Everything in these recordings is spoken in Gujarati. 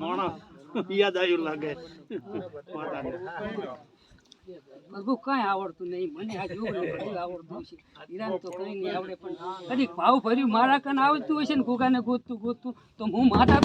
માણસ. યાદ આવ્યું લાગે. પ્રભુ કઈ આવડતું નહીં. મને આ જોગનું બધું આવડતું છે હીરાને તો કઈ નહીં આવડે, પણ કદી ભાવ ભર્યું મારા કન આવડતું હશે ને ગુગાને ગોતતું ગોતતું, તો હું માતા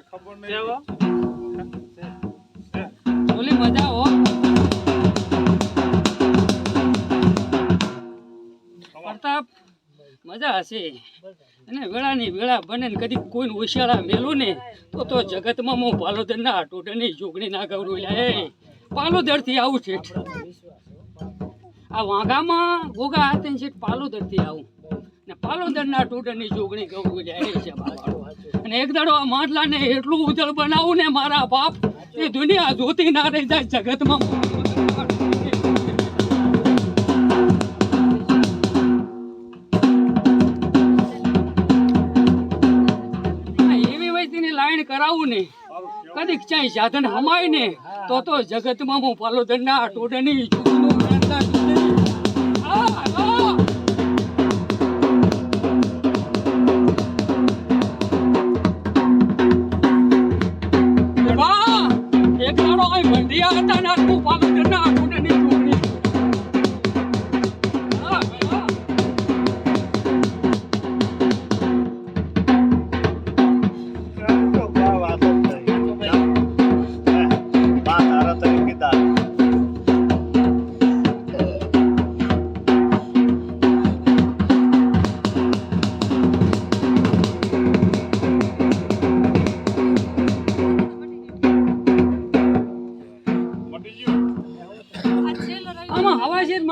ખબર નહીં. બોલી મજા હો. પ્રતાપ મજા હશે. અને વેળાની વેળા બને ને કદી કોઈ હોશિયાળા મેલું ને તો તો જગતમાં હું પાલોદર ના ટોટની જોગણી ના ગૌરવ લે. પાલોદરથી આવું છે. આ વાંગામાં ગોગા હાથે છે પાલોદરથી આવું. ને પાલોદર ના ટોટની જોગણી ગૌરવ જાય છે અને એક દાડો આ માટલાને એટલું ઉજળ બનાવું ને મારા બાપ, એ દુનિયા જોતી ના રહી જાય, જગતમાં એવી લાઈન કરાવું ને, કદીક ક્યાંય સાધન હમાય ને, તો તો જગતમાં હું પાલોદરના ટોડની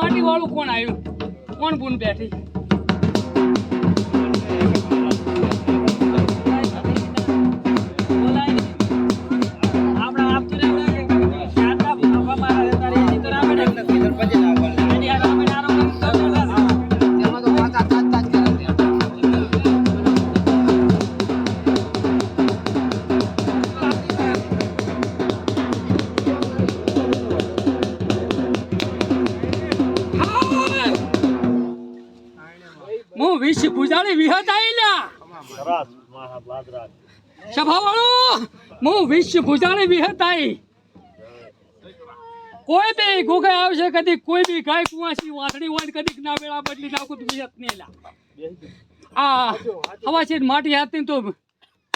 માટી વાળું કોણ આવ્યું? કોણ બૂન બેઠી? મારા વિહત કોઈ બી ગોગે આવશે, કદી કોઈ બી ગાય, કુવાસી, વાંસળી હોય ને કદીક ના વેળા બદલી નાખું નહીં આ હવા માટી હાથની તો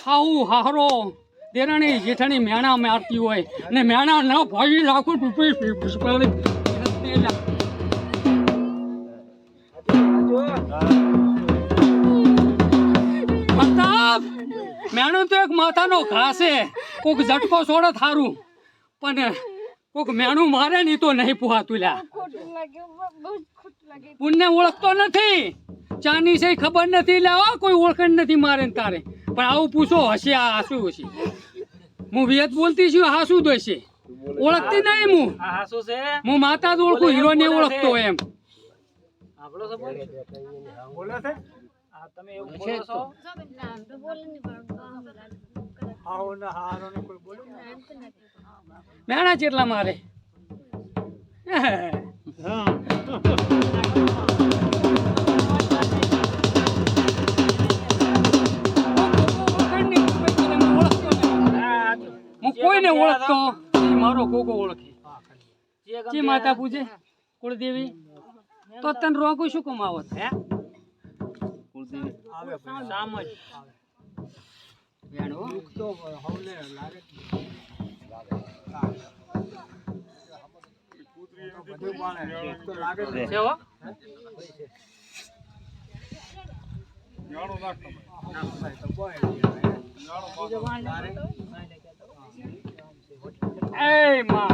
હાહુ, હાહરો, દેરાણી, જેઠાણી, મેણા મારતી હોય. અને મેણા ન ભાઈ લાખો રૂપિયા પ્રતાપ મેણું તો એક માથાનો ઘા છે. કોક ઝટકો છોડે થારું. પણ કોક મેણું મારે નહીં તો નહીં પુહાતું લ્યા. પુણ્ય ઓળખતો નથી. ચાની છે ખબર નથી લેવા કોઈ ઓળખણ નથી મારે ને તારે. પણ આવું પૂછો હશે આ હાસુ હશે. હું વિયત બોલતી છું હાસું તો હશે. ઓળખતી નહીં હું. આ હાસુ છે? હું માતા જ ઓળખું હીરો ને ઓળખતો એમ. આપણો બોલે છે? આ તમે એવું બોલો છો હાહો ને હારો ને કોઈ બોલે? નાણા ચેટલા મારે. હું કોઈને ઓળખતો મારો કોકો ઓળખે. જે માતા પૂજે કુળદેવી. તો તને રોગું શું કમાવત હે? જ વેણો. તો હવલે લાગે. એ માં.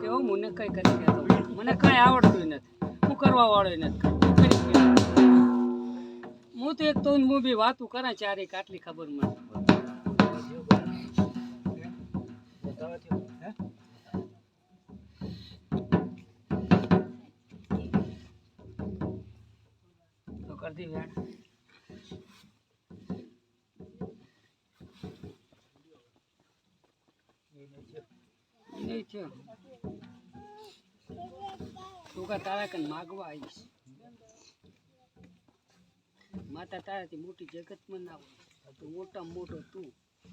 કેવું મને કઈ કરી દેતો મને કઈ આવડતું નથી હું કરવા વાળો નથી હું તો એક તો હું બી વાતું કરે ચારે આટલી ખબર મને છે. તારા કન માગવા આવીશ. માતા તારાથી મોટી જગતમાં ના હોય તું મોટા મોટો તું.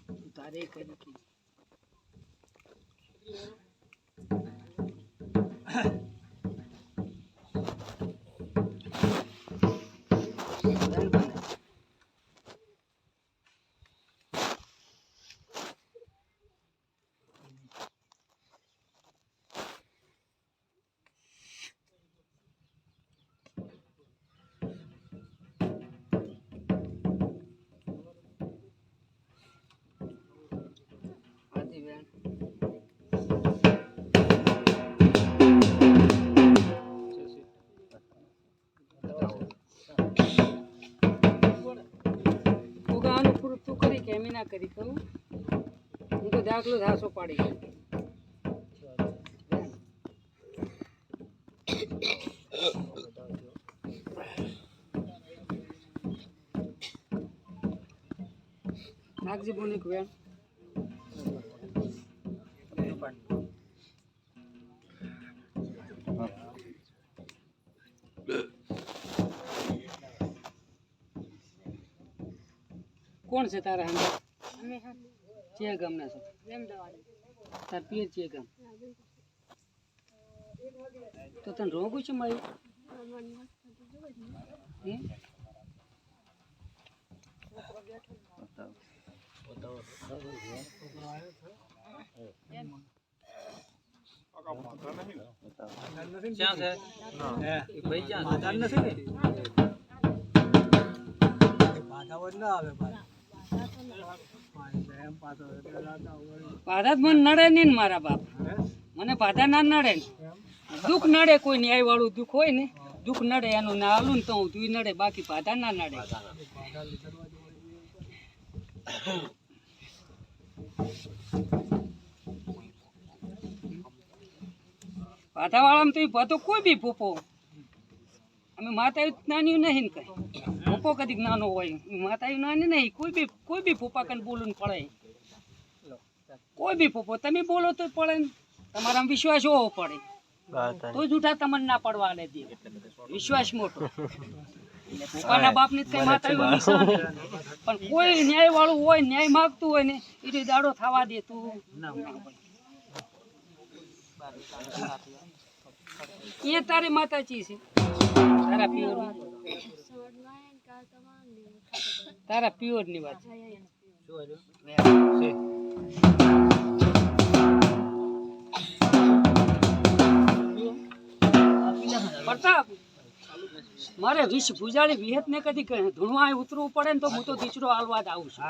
તું તારે કરી કે આજી બેન તું ગાવાનું પૂરું તું કરી કે એમ ના કરી કહું હું તો દાખલો ધાસો પાડી નાગજી બોની બેન કોણ છે તારા અંદર અમે હા ચે ગામના છો. તાર પીએ ચે ગામ. તો તને રોગું છે મારી? ક્યાં છે પાધા મને નડે નહીં મારા બાપ. મને પાધા ના નડે દુઃખ નડે કોઈ ન્યાય વાળું દુઃખ હોય ને, દુઃખ નડે, એનું ના આલું ને તો હું તું નડે, બાકી પાધા ના નડે. પાધા વાળામાં તો એ બધો કોઈ બી ભૂપો. અમે માતા નાની નહીં ને કઈ. પૂપો કદીક નાનો હોય માતા નાની નહીં. કોઈ બી કોઈ બી ભૂપા કને બોલું પડે. કોઈ બી ભૂપો તમે બોલો તો પડે ને. તમારામાં વિશ્વાસ હોવો પડે. તો જૂઠા તમને ના પડવા લે દે. વિશ્વાસ મોટો. પોતાના બાપની કઈ માતા પણ કોઈ ન્યાય વાળું હોય ન્યાય માગતું હોય ને એ દાડો થવા દે તું. એ તારી માતાજી છે. તારા પિયોર તારા પિયોરની વાત. પ્રતાપ. મારે વિષ ભૂજાળી વિહેત ને કદી કહે- ધૂણવા ઉતરવું પડે ને તો હું તો દીચરો હાલવા જ આવું છું.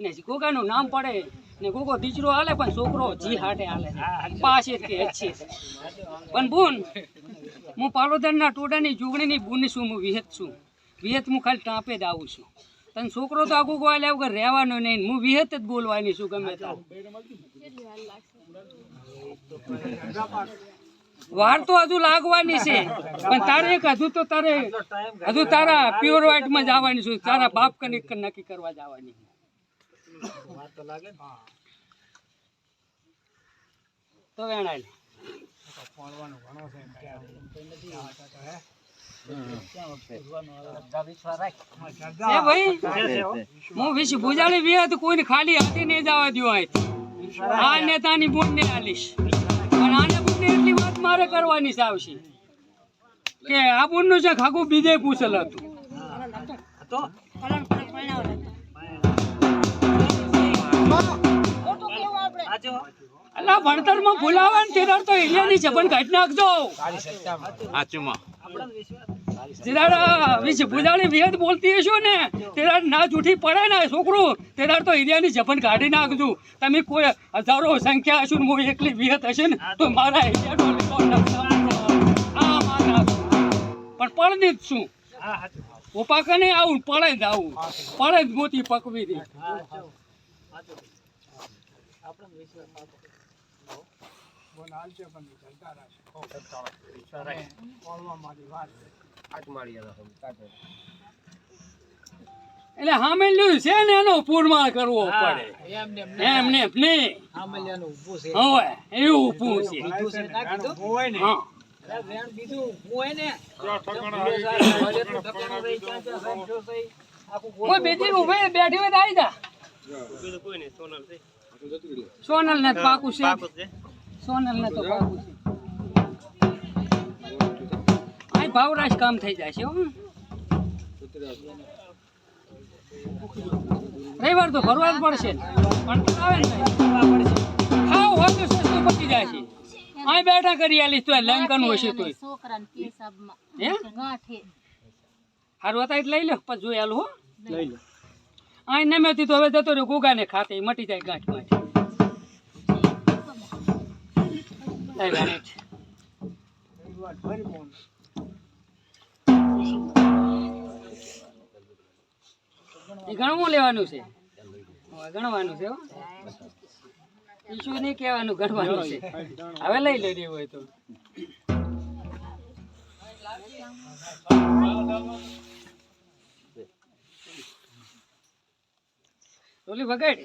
ને ગોગાનું નામ પડે ને ગોગો દીચરો હાલે પણ છોકરો જી હાટે હાલે પાછી કે છે. પણ બુન હું પાલોદરના ટોડાની જુગણીની બુન છું હું વિહેત છું. વિહેત હું ખાલી ટાંપે જ આવું છું. તને છોકરો તો આગું ગોવા વગર રહેવાનો નહીં હું વિહેત જ બોલવાની છું ગમે ત્યારે વાર તો હજુ લાગવાની છે. પણ તારે એક હજુ તો તારે હજુ તારા પ્યોરમાં જવાની છું. તારા બાપ કનિક નક્કી કરવા જવાની તો વિહત કોઈને ખાલી હાથી નહીં જવા દો. આ નેતાની નહીં આલીશ. મારે કરવાની આવશે. કે આ બોનનું છે ખાગું બીજે પૂછેલ હતું. અલા ભણતરમાં ભૂલાવે ને તેદાર તો એરિયાની જબન કાઢી નાખજો તેદાર વિશે ભુજાળી વિહત બોલતી હશો ને તેરા ના જૂઠી પડે ને છોકરું તેરા તો એરિયાની જપન કાઢી નાખજો. તમે કોઈ હજારો સંખ્યા હશો ને હું એકલી વિહત હશે ને તો મારા એરિયાનો આ પણ પડદી જ છું ઉપા કને આવું પડે જ આવું. પડે જ મોતી પકવી દે. બોલ હાલશે પણ ચાલતા રહેશે. બોલવા મારી વાત છે. એટલે હામેલ્યું છે ને એનો પૂરમાળ કરવો પડે. એમને નહીં. હવે એવું ઊભું છે. હું. હોય ને. હા કોઈ બેટી ઉભે બેઠી હોય તો આવી જા. સોનલ ને તો પાકું છે. સોનલ ને તો પાકું છે. આ ભાવરાજ કામ થઈ જાય છે રવિવાર તો ભરવા જ પડશે ને. પણ તો આવે ને ખાવ હોય તો સસ્તું પતી જાય છે. અહીં બેઠા કરી આલી તો લંકન હશે તો છોકરાને પેશાબમાં હે? ગાંઠે. હારું હતા એટલે લઈ લો પછી જોઈ આલું હો. લઈ લો. અહીં નમેથી તો હવે જતો રહ્યો ગોગાને ખાતે મટી જાય ગાંઠ ગાંઠ ગણવું લેવાનું છે. ગણવાનું છે ઈશું નહીં કહેવાનું, ગણવાનું છે. હવે લઈ લે હોય તો. ઓલી વગાડ.